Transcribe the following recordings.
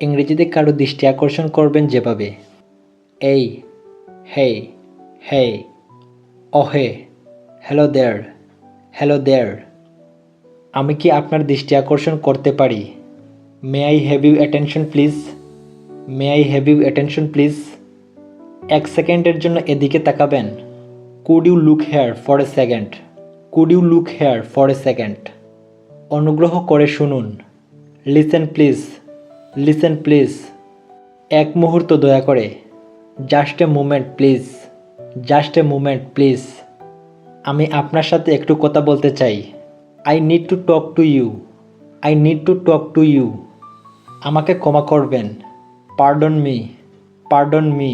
ইংরেজিতে কারও দৃষ্টি আকর্ষণ করবেন যেভাবে। এই হে হেই, অহে, হ্যালো দেয়ার হ্যালো দেয়ার। আমি কি আপনার দৃষ্টি আকর্ষণ করতে পারি? May I have you attention, please? May I have you attention, please? এক সেকেন্ডের জন্য এদিকে তাকাবেন। Could you look here for a second? Could you look here for a second? অনুগ্রহ করে শুনুন। Listen, please. লিসেন প্লিজ এক মুহূর্ত দয়া করে। Just a moment please just a moment please আমি আপনার সাথে একটু কথা বলতে চাই। I need to talk to you I need to talk to you আমাকে ক্ষমা করবেন। পার্ডন মি পার্ডন মি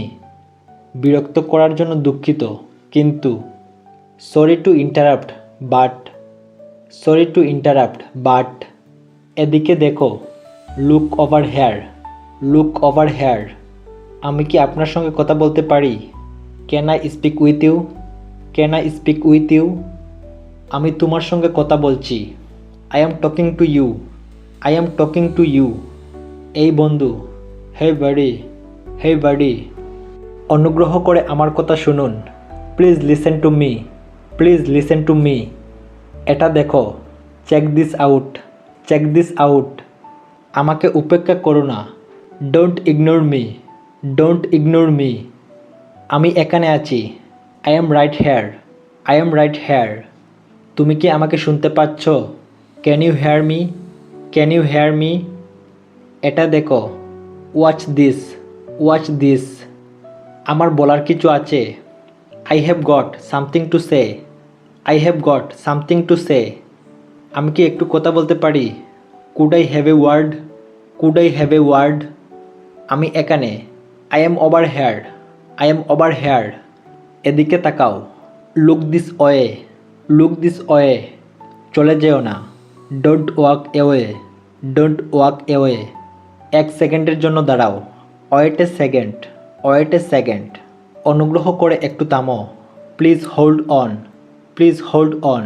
বিরক্ত করার জন্য দুঃখিত, কিন্তু sorry to interrupt but sorry to interrupt but এদিকে দেখো। Look over here look over here আমি কি আপনার সঙ্গে কথা বলতে পারি? Can I speak with you can I speak with you আমি তোমার সঙ্গে কথা বলছি। I am talking to you I am talking to you এই বন্ধু। হে বাড়ি হে বাড়ি অনুগ্রহ করে আমার কথা শুনুন। Please listen to me please listen to me এটা দেখো। Check this out check this out আমাকে উপেক্ষা করো না। Don't ignore me don't ignore me আমি এখানে আছি। I am right here I am right here তুমি কি আমাকে শুনতে পাচ্ছ? Can you hear me can you hear me এটা দেখো। ওয়াচ দিস ওয়াচ দিস আমার বলার কিছু আছে। I have got something to say I have got something to say আমি কি একটু কথা বলতে পারি? Could I have a word could I have a word আমি এখানে I am over here I am over here এদিকে তাকাও। Look this way look this way চলে যেও না। Don't walk away don't walk away এক সেকেন্ডের জন্য দাঁড়াও। Wait a second wait a second অনুগ্রহ করে একটু থামো। Please hold on please hold on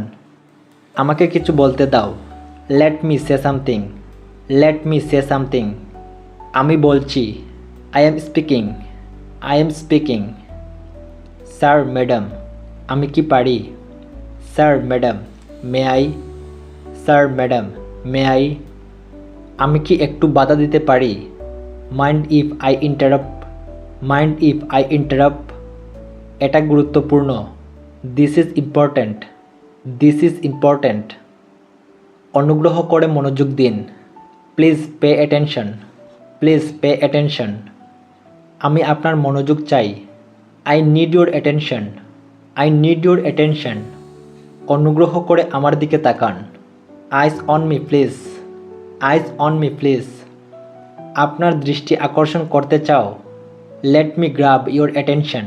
আমাকে কিছু বলতে দাও। Let me say something let me say something আমি বলছি I am speaking I am speaking sir madam আমি কি পারি? Sir madam may I sir madam may I আমি কি একটু বাধা দিতে পারি? Mind if I interrupt mind if I interrupt এটা গুরুত্বপূর্ণ। This is important this is important অনুগ্রহ করে মনোযোগ দিন। Please pay attention. Please pay attention. আমি আপনার মনোযোগ চাই। I need your attention. I need your attention. অনুগ্রহ করে আমার দিকে তাকান। Eyes on me, please. Eyes on me, please. আপনার দৃষ্টি আকর্ষণ করতে চাও। Let me grab your attention.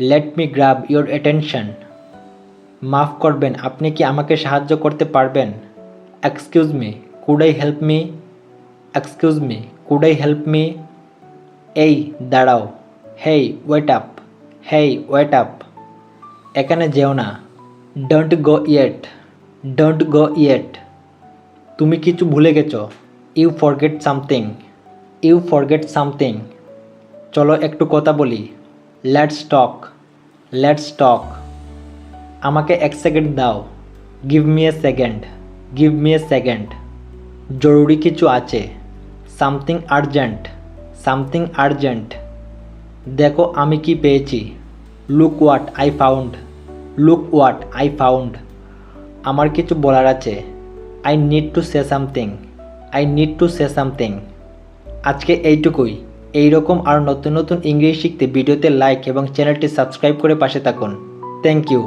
Let me grab your attention. মাফ করবেন, আপনি কি আমাকে সাহায্য করতে পারবেন? Excuse me could I help me excuse me could I help me এই, দাঁড়াও। Hey wait up hey wait up এখানে যেও না। Don't go yet don't go yet তুমি কিছু ভুলে গেছো। You forget something you forget something চলো একটু কথা বলি। লেটস টক লেটস টক আমাকে এক সেকেন্ড দাও। Give me a second give me a second জরুরি কিছু আছে। সামথিং আর্জেন্ট সামথিং আর্জেন্ট দেখো আমি কি পেয়েছি। Look what I found look what I found আমার কিছু বলার আছে। I need to say something I need to say something আজকে এইটুকুই। এইরকম আর নতুন নতুন ইংরেজি শিখতে ভিডিওতে লাইক এবং চ্যানেলটি সাবস্ক্রাইব করে পাশে থাকুন। Thank you